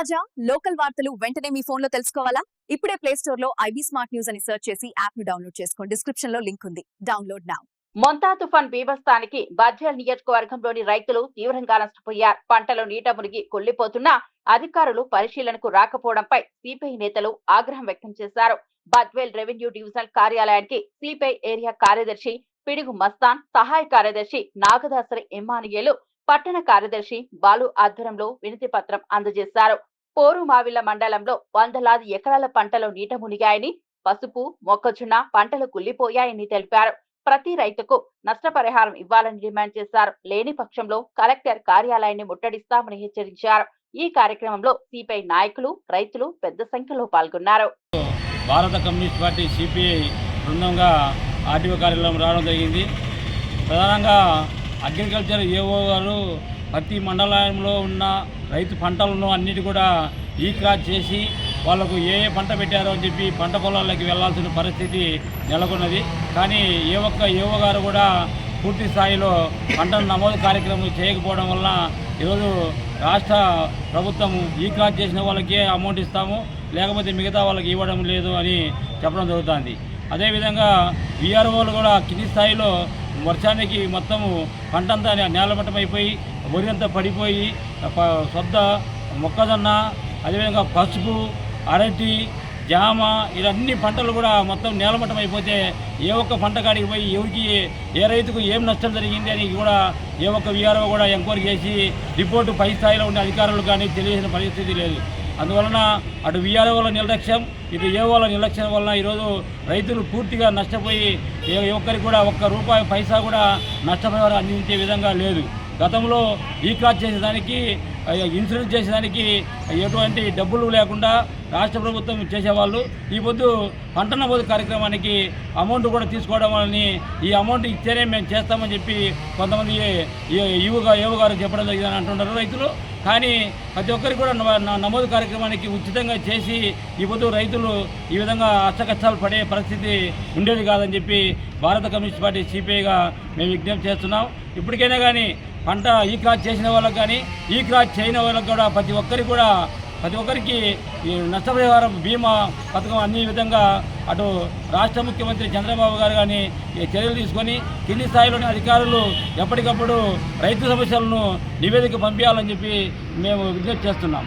తాజా లోకల్ వార్తలు వెంటనే మీ ఫోన్లో తెలుసుకోవాలా? ఇప్పుడే ప్లే స్టోర్లో ఐబీ స్మార్ట్ న్యూస్ అని సెర్చ్ చేసి యాప్ను డౌన్లోడ్ చేసుకోండి. డిస్క్రిప్షన్లో లింక్ ఉంది. డౌన్లోడ్ నౌ మొంతా తుఫాన్ బీభత్సానికి బద్వేల్ నియోజకవర్గంలోని రైతులు తీవ్రంగా నష్టపోయారు. పంటలో నీట మునిగి కొల్లిపోతున్నా అధికారులు పరిశీలనకు రాకపోవడంపై సిపిఐ నేతలు ఆగ్రహం వ్యక్తం చేశారు. బద్వేల్ రెవెన్యూ డివిజనల్ కార్యాలయానికి సిపిఐ ఏరియా కార్యదర్శి పిడుగు మస్తాన్ సహాయ కార్యదర్శి నాగదాసరి ఎమ్మానియేలు పట్టణ కార్యదర్శి బాలు ఆధ్వర్యంలో వినతి పత్రం అందజేశారు. పోరుమావిళ్ళ మండలంలో వందలాది ఎకరాల పంటలు నీట మునిగాయని పసుపు మొక్కజొన్న పంటలు కుళ్ళిపోయాయని తెలిపారు. ప్రతి రైతుకు నష్టపరిహారం ఇవ్వాలని డిమాండ్ చేశారు. లేని పక్షంలో కలెక్టర్ కార్యాలయాన్ని ముట్టడిస్తామని హెచ్చరించారు. ఈ కార్యక్రమంలో సిపిఐ నాయకులు రైతులు పెద్ద సంఖ్యలో పాల్గొన్నారు. భారత కమ్యూనిస్ట్ పార్టీ సిపిఐ బృందంగా ఆర్టీఓ కార్యాలయం రావడం జరిగింది. ప్రధానంగా అగ్రికల్చర్ ఏఓ గారు ప్రతి మండలంలో ఉన్న రైతు పంటలను అన్నిటి కూడా ఈ క్రాచ్ చేసి వాళ్ళకు ఏ ఏ పంట పెట్టారో అని చెప్పి పంట పొలాలకి వెళ్ళాల్సిన పరిస్థితి నెలకొన్నది. కానీ ఏ ఒక్క ఏఓ గారు కూడా పూర్తి స్థాయిలో పంటల నమోదు కార్యక్రమం చేయకపోవడం వల్ల ఈరోజు రాష్ట్ర ప్రభుత్వం ఈ క్రాస్ చేసిన వాళ్ళకే అమౌంట్ ఇస్తాము. లేకపోతే మిగతా వాళ్ళకి ఇవ్వడం లేదు అని చెప్పడం జరుగుతుంది. అదేవిధంగా విఆర్ఓలు కూడా కింది స్థాయిలో వర్షానికి మొత్తము పంటంతా నేలమట్టమైపోయి నేలమట్టం పడిపోయి సొద్ద మొక్కజొన్న అదేవిధంగా పసుపు అరటి జామ ఇవన్నీ పంటలు కూడా మొత్తం నేలమట్టం అయిపోతే ఏ ఒక్క పంట కాడికి పోయి ఎవరికి ఏ రైతుకు ఏం నష్టం జరిగింది అని కూడా ఏ ఒక్క విఆర్ఓ కూడా ఎంక్వైరీ చేసి రిపోర్టు పై స్థాయిలో ఉండే అధికారులు కానీ తెలియజేసిన పరిస్థితి లేదు. అందువలన అటు విఆర్ఓల నిర్లక్ష్యం ఇటు ఏఓల నిర్లక్ష్యం వలన ఈరోజు రైతులు పూర్తిగా నష్టపోయి ఏ ఏ ఒక్కరికి కూడా ఒక్క రూపాయి పైసా కూడా నష్టపరిహారం అందించే విధంగా లేదు. గతంలో ఈ క్లాస్ చేసేదానికి ఇన్సూరెన్స్ చేసేదానికి ఎటువంటి డబ్బులు లేకుండా రాష్ట్ర ప్రభుత్వం చేసేవాళ్ళు. ఈ పొద్దు పంట నమోదు కార్యక్రమానికి అమౌంట్ కూడా తీసుకోవడం వలని ఈ అమౌంట్ ఇస్తేనే మేము చేస్తామని చెప్పి కొంతమంది యువగా యువ గారు చెప్పడం జరిగిందని అంటున్నారు రైతులు. కానీ ప్రతి ఒక్కరికి కూడా నమోదు కార్యక్రమానికి ఉచితంగా చేసి ఈ పొద్దు రైతులు ఈ విధంగా అష్టకష్టాలు పడే పరిస్థితి ఉండేది కాదని చెప్పి భారత కమ్యూనిస్ట్ పార్టీ సిపిఐగా మేము విజ్ఞప్తి చేస్తున్నాం. ఇప్పటికైనా కానీ పంట ఈ క్రాస్ చేసిన వాళ్ళకి కానీ ఈ క్రాస్ చేయని వాళ్ళకి కూడా ప్రతి ఒక్కరికి కూడా ప్రతి ఒక్కరికి ఈ నష్టపరిహారం బీమా పథకం అన్ని విధంగా అటు రాష్ట్ర ముఖ్యమంత్రి చంద్రబాబు గారు కానీ ఈ చర్యలు తీసుకొని కింది స్థాయిలోని అధికారులు ఎప్పటికప్పుడు రైతు సమస్యలను నివేదిక పంపించాలని చెప్పి మేము విజ్ఞప్తి చేస్తున్నాం.